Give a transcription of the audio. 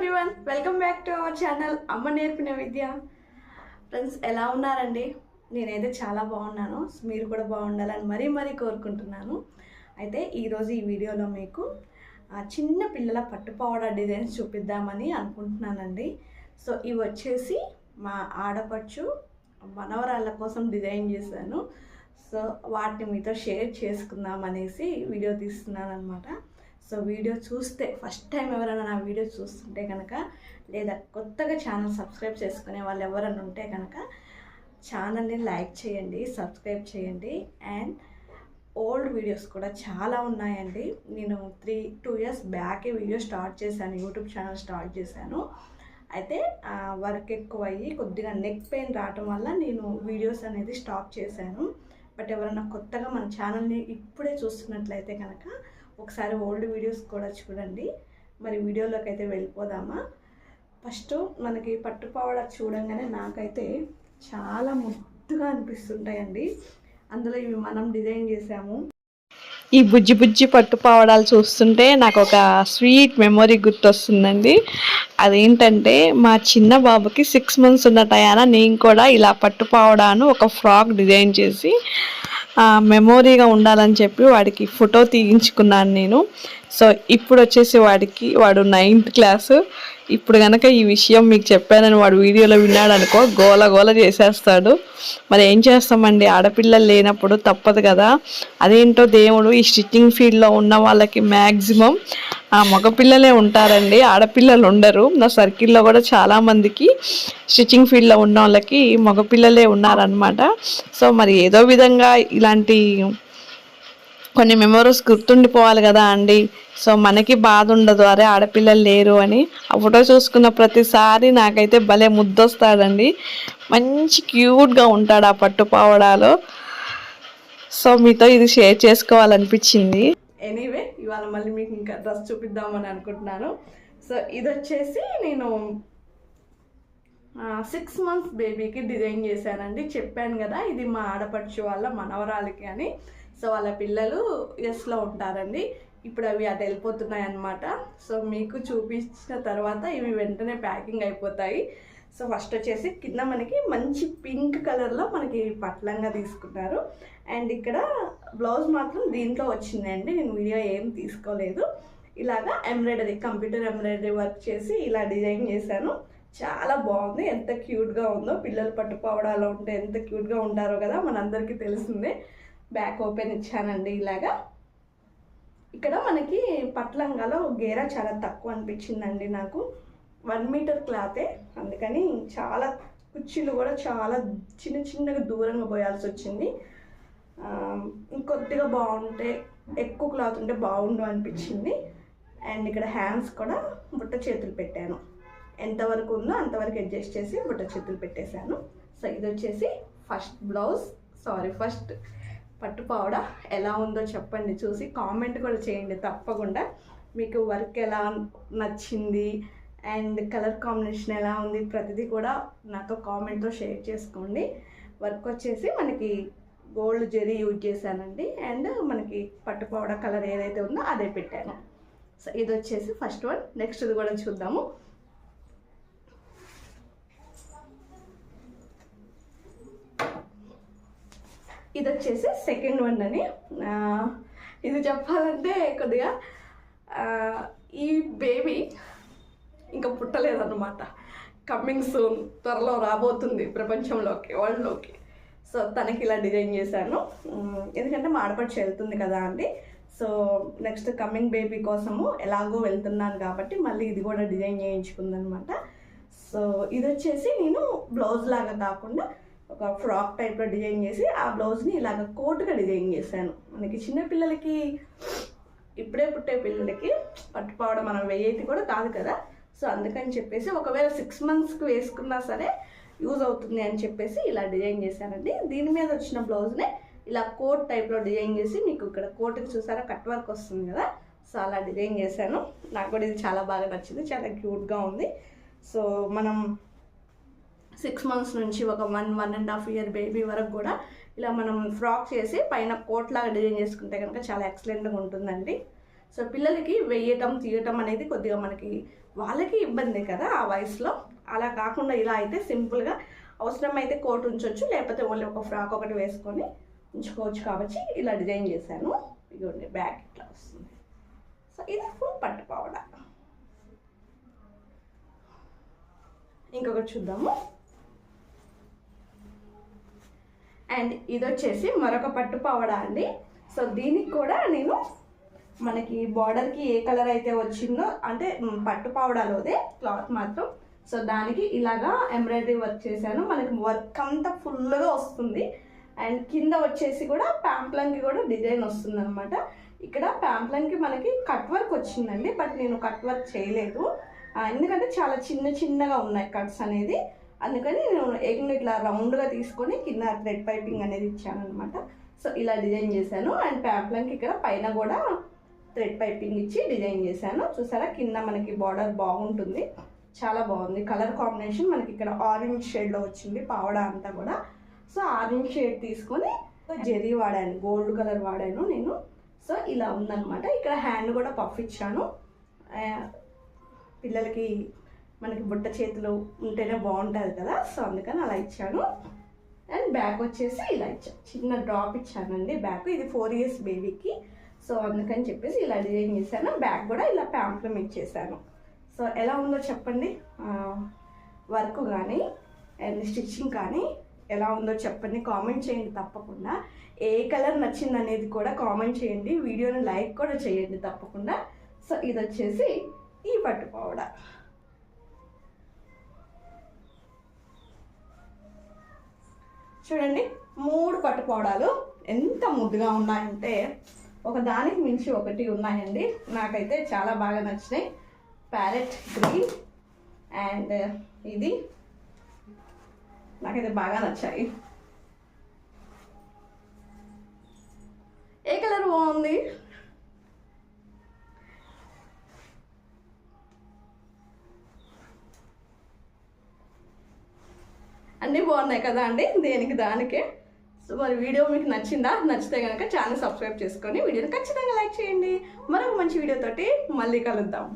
Everyone welcome back to our channel అమ్మ నేర్పిన విద్య. Friends ఎలా ఉన్నారండి? నేనైతే చాలా బాగున్నాను. మీరు కూడా బాగుండాలని మరీ మరీ కోరుకుంటున్నాను. అయితే ఈరోజు ఈ వీడియోలో మీకు చిన్న పిల్లల పట్టుపావడ డిజైన్స్ చూపిద్దామని అనుకుంటున్నానండి. సో ఇవి వచ్చేసి మా ఆడపడుచు మనవరాళ్ళ కోసం డిజైన్ చేశాను. సో వాటిని మీతో షేర్ చేసుకుందాం అనేసి వీడియో తీస్తున్నాను అనమాట సో వీడియో చూస్తే ఫస్ట్ టైం ఎవరైనా నా వీడియో చూస్తుంటే కనుక లేదా కొత్తగా ఛానల్ సబ్స్క్రైబ్ చేసుకునే వాళ్ళు ఎవరైనా ఉంటే కనుక ఛానల్ని లైక్ చేయండి సబ్స్క్రైబ్ చేయండి. అండ్ ఓల్డ్ వీడియోస్ కూడా చాలా ఉన్నాయండి. నేను త్రీ టూ ఇయర్స్ బ్యాకే వీడియో స్టార్ట్ చేశాను యూట్యూబ్ ఛానల్ స్టార్ట్ చేశాను. అయితే వర్క్ ఎక్కువ అయ్యి కొద్దిగా నెక్ పెయిన్ రావటం వల్ల నేను వీడియోస్ అనేది స్టాప్ చేశాను. బట్ ఎవరైనా కొత్తగా మన ఛానల్ని ఇప్పుడే చూస్తున్నట్లయితే కనుక ఒకసారి ఓల్డ్ వీడియోస్ కూడా చూడండి. మరి వీడియోలోకి అయితే వెళ్ళిపోదామా? ఫస్ట్ మనకి పట్టుపావడ చూడంగానే నాకైతే చాలా ముద్దుగా అనిపిస్తుంటాయండి. అందులో ఇవి మనం డిజైన్ చేసాము. ఈ బుజ్జి బుజ్జి పట్టుపావడాలు చూస్తుంటే నాకు ఒక స్వీట్ మెమొరీ గుర్తొస్తుందండి. అదేంటంటే మా చిన్న బాబుకి సిక్స్ మంత్స్ ఉన్న టయాన నేను కూడా ఇలా పట్టుపావడాను ఒక ఫ్రాక్ డిజైన్ చేసి మెమొరీగా ఉండాలని చెప్పి వాడికి ఫోటో తీయించుకున్నాను నేను. సో ఇప్పుడు వచ్చేసి వాడికి వాడు నైన్త్ క్లాసు. ఇప్పుడు కనుక ఈ విషయం మీకు చెప్పానని వాడు వీడియోలో విన్నాడు అనుకో గోల గోల చేసేస్తాడు. మరి ఏం చేస్తామండి? ఆడపిల్లలు లేనప్పుడు తప్పదు కదా. అదేంటో దేవుడు ఈ స్టిచ్చింగ్ ఫీల్డ్లో ఉన్న వాళ్ళకి మ్యాక్సిమం ఆ మగపిల్లలే ఉంటారండి. ఆడపిల్లలు ఉండరు. నా సర్కిల్లో కూడా చాలా మందికి స్టిచ్చింగ్ ఫీల్డ్లో ఉన్న వాళ్ళకి మగపిల్లలే ఉన్నారనమాట సో మరి ఏదో విధంగా ఇలాంటి కొన్ని మెమరీస్ గుర్తుండిపోవాలి కదా అండి. సో మనకి బాధ ఉండదు. అరే ఆడపిల్లలు లేరు అని. ఆ ఫోటో చూసుకున్న ప్రతిసారి నాకైతే భలే ముద్దొస్తాడండి. మంచి క్యూట్గా ఉంటాడు ఆ పట్టు పావడాలో సో మీతో ఇది షేర్ చేసుకోవాలనిపించింది. ఎనీవే ఇవాళ మళ్ళీ మీకు ఇంకా డ్రెస్ చూపిద్దామని అనుకుంటున్నాను. సో ఇది వచ్చేసి నేను సిక్స్ మంత్స్ బేబీకి డిజైన్ చేశానండి. చెప్పాను కదా ఇది మా ఆడపడుచు వాళ్ళ మనవరాలకి అని. సో వాళ్ళ పిల్లలు ఎస్లో ఉంటారండి. ఇప్పుడు అవి అటు వెళ్ళిపోతున్నాయి అన్నమాట సో మీకు చూపించిన తర్వాత ఇవి వెంటనే ప్యాకింగ్ అయిపోతాయి. సో ఫస్ట్ వచ్చేసి కింద మనకి మంచి పింక్ కలర్లో మనకి పట్లంగా తీసుకున్నారు. అండ్ ఇక్కడ బ్లౌజ్ మాత్రం దీంట్లో వచ్చిందండి. నేను వీడియో ఏం తీసుకోలేదు. ఇలాగా ఎంబ్రాయిడరీ కంప్యూటర్ ఎంబ్రాయిడరీ వర్క్ చేసి ఇలా డిజైన్ చేశాను. చాలా బాగుంది. ఎంత క్యూట్గా ఉందో పిల్లలు పట్టుకోవడాలో ఉంటే ఎంత క్యూట్గా ఉంటారో కదా మనందరికీ తెలిసిందే. బ్యాక్ ఓపెన్ ఇచ్చానండి ఇలాగా. ఇక్కడ మనకి పట్లంగాలో గేరా చాలా తక్కువ అనిపించిందండి నాకు. వన్ మీటర్ క్లాతే. అందుకని చాలా కుర్చీలు కూడా చాలా చిన్న చిన్నగా దూరంగా పోయాల్సి వచ్చింది. ఇంకొద్దిగా బాగుంటే ఎక్కువ క్లాత్ ఉంటే బాగుండు అనిపించింది. అండ్ ఇక్కడ హ్యాండ్స్ కూడా బుట్ట చేతులు పెట్టాను. ఎంతవరకు ఉందో అంతవరకు అడ్జస్ట్ చేసి బుట్ట చేతులు పెట్టేశాను. సో ఇది వచ్చేసి ఫస్ట్ బ్లౌజ్. సారీ ఫస్ట్ పట్టు పావడ. ఎలా ఉందో చెప్పండి. చూసి కామెంట్ కూడా చేయండి తప్పకుండా. మీకు వర్క్ ఎలా నచ్చింది? అండ్ కలర్ కాంబినేషన్ ఎలా ఉంది ప్రతిదీ కూడా నాతో కామెంట్తో షేర్ చేసుకోండి. వర్క్ వచ్చేసి మనకి గోల్డ్ జెరీ యూజ్ చేశానండి. అండ్ మనకి పట్టు కలర్ ఏదైతే ఉందో అదే పెట్టాను. సో ఇది వచ్చేసి ఫస్ట్ వన్. నెక్స్ట్ ఇది కూడా చూద్దాము. ఇది వచ్చేసి సెకండ్ వన్ అని. ఇది చెప్పాలంటే కొద్దిగా ఇంకా పుట్టలేదన్నమాట. కమ్మింగ్ సూన్ త్వరలో రాబోతుంది ప్రపంచంలోకి వరల్డ్లోకి. సో తనకి ఇలా డిజైన్ చేశాను. ఎందుకంటే మా ఆడపడిచి వెళ్తుంది కదా అండి. సో నెక్స్ట్ కమ్మింగ్ బేబీ కోసము ఎలాగో వెళ్తున్నాను కాబట్టి మళ్ళీ ఇది కూడా డిజైన్ చేయించుకుందనమాట సో ఇది వచ్చేసి నేను బ్లౌజ్ లాగా కాకుండా ఒక ఫ్రాక్ టైప్లో డిజైన్ చేసి ఆ బ్లౌజ్ని ఇలాగ కోటుగా డిజైన్ చేశాను. మనకి చిన్నపిల్లలకి ఇప్పుడే పుట్టే పిల్లలకి పట్టుపోవడం మనం వెయ్యేది కూడా కాదు కదా. సో అందుకని చెప్పేసి ఒకవేళ సిక్స్ మంత్స్కి వేసుకున్నా సరే యూజ్ అవుతుంది అని చెప్పేసి ఇలా డిజైన్ చేశానండి దీని మీద వచ్చిన బ్లౌజ్నే ఇలా కోట్ టైప్లో డిజైన్ చేసి మీకు ఇక్కడ కోట్కి చూసారా కట్ వర్క్ వస్తుంది కదా. సో అలా డిజైన్ చేశాను. నాకు కూడా ఇది చాలా బాగా నచ్చింది చాలా క్యూట్గా ఉంది. సో మనం సిక్స్ మంత్స్ నుంచి ఒక one one and half year baby వరకు కూడా ఇలా మనం ఫ్రాక్ చేసి పైన కోట్లాగా డిజైన్ చేసుకుంటే కనుక చాలా ఎక్సలెంట్గా ఉంటుందండి. సో పిల్లలకి వేయటం తీయటం అనేది కొద్దిగా మనకి వాళ్ళకి ఇబ్బంది కదా ఆ వయసులో. అలా కాకుండా ఇలా అయితే సింపుల్గా అవసరమైతే కోట్ ఉంచవచ్చు లేకపోతే ఓన్లీ ఒక ఫ్రాక్ ఒకటి వేసుకొని ఉంచుకోవచ్చు కాబట్టి ఇలా డిజైన్ చేశాను. ఇదిగోండి బ్యాగ్ ఇట్లా వస్తుంది. సో ఇది ఫుల్ పట్టుపావడ ఇంకొకటి చూద్దాము. అండ్ ఇది వచ్చేసి మరొక పట్టు పావడ అండి. సో దీనికి కూడా నేను మనకి బార్డర్కి ఏ కలర్ అయితే వచ్చిందో అంటే పట్టు పావడాలోదే క్లాత్ మాత్రం. సో దానికి ఇలాగా ఎంబ్రాయిడరీ వర్క్ చేశాను. మనకి వర్క్ అంతా ఫుల్గా వస్తుంది. అండ్ కింద వచ్చేసి కూడా ప్యాంప్లంకి కూడా డిజైన్ వస్తుంది అనమాట ఇక్కడ ప్యాంప్లంకి మనకి కట్ వర్క్ వచ్చిందండి బట్ నేను కట్ వర్క్ చేయలేదు. ఎందుకంటే చాలా చిన్న చిన్నగా ఉన్నాయి కట్స్ అనేది. అందుకని నేను ఎగ్ని ఇట్లా రౌండ్గా తీసుకొని కింద థ్రెడ్ పైపింగ్ అనేది ఇచ్చాను అనమాట సో ఇలా డిజైన్ చేశాను. అండ్ ప్యాంప్లంకి ఇక్కడ పైన కూడా థ్రెడ్ పైపింగ్ ఇచ్చి డిజైన్ చేశాను. చూసారా? కింద మనకి బార్డర్ బాగుంటుంది. చాలా బాగుంది. కలర్ కాంబినేషన్ మనకి ఇక్కడ ఆరెంజ్ షేడ్లో వచ్చింది. పావడ అంతా కూడా. సో ఆరెంజ్ షేడ్ తీసుకొని జెరీ వాడాను. గోల్డ్ కలర్ వాడాను నేను. సో ఇలా ఉందనమాట ఇక్కడ హ్యాండ్ కూడా పఫ్ ఇచ్చాను. పిల్లలకి మనకి బుట్ట చేతులు ఉంటేనే బాగుంటుంది కదా? సో అందుకని అలా ఇచ్చాను. అండ్ బ్యాగ్ వచ్చేసి ఇలా ఇచ్చాను చిన్న డ్రాప్ ఇచ్చానండి బ్యాగ్ ఇది ఫోర్ ఇయర్స్ బేబీకి. సో అందుకని చెప్పేసి ఇలా డిజైన్ చేశాను. బ్యాగ్ కూడా ఇలా ప్యాంప్లమెంట్ చేశాను. సో ఎలా ఉందో చెప్పండి. వర్క్ కానీ అండ్ స్టిచ్చింగ్ కానీ ఎలా ఉందో చెప్పండి. కామెంట్ చేయండి తప్పకుండా. ఏ కలర్ నచ్చింది అనేది కూడా కామెంట్ చేయండి. వీడియోని లైక్ కూడా చేయండి తప్పకుండా. సో ఇది వచ్చేసి ఈ పట్టు చూడండి మూడు పట్టుపావుడాలు ఎంత ముద్దుగా ఉన్నాయంటే ఒక దానికి మించి ఒకటి ఉన్నాయండి. నాకైతే చాలా బాగా నచ్చినాయి. ప్యారెట్ గ్రీన్ అండ్ ఇది నాకైతే బాగా నచ్చాయి. ఏ కలర్ బాగుంది? అన్నీ బాగున్నాయి కదా అండి? దేనికి దానికే? సో మరి వీడియో మీకు నచ్చిందా? నచ్చితే కనుక ఛానల్ సబ్స్క్రైబ్ చేసుకొని వీడియోని ఖచ్చితంగా లైక్ చేయండి. మరొక మంచి వీడియోతోటి మళ్ళీ కలుద్దాం.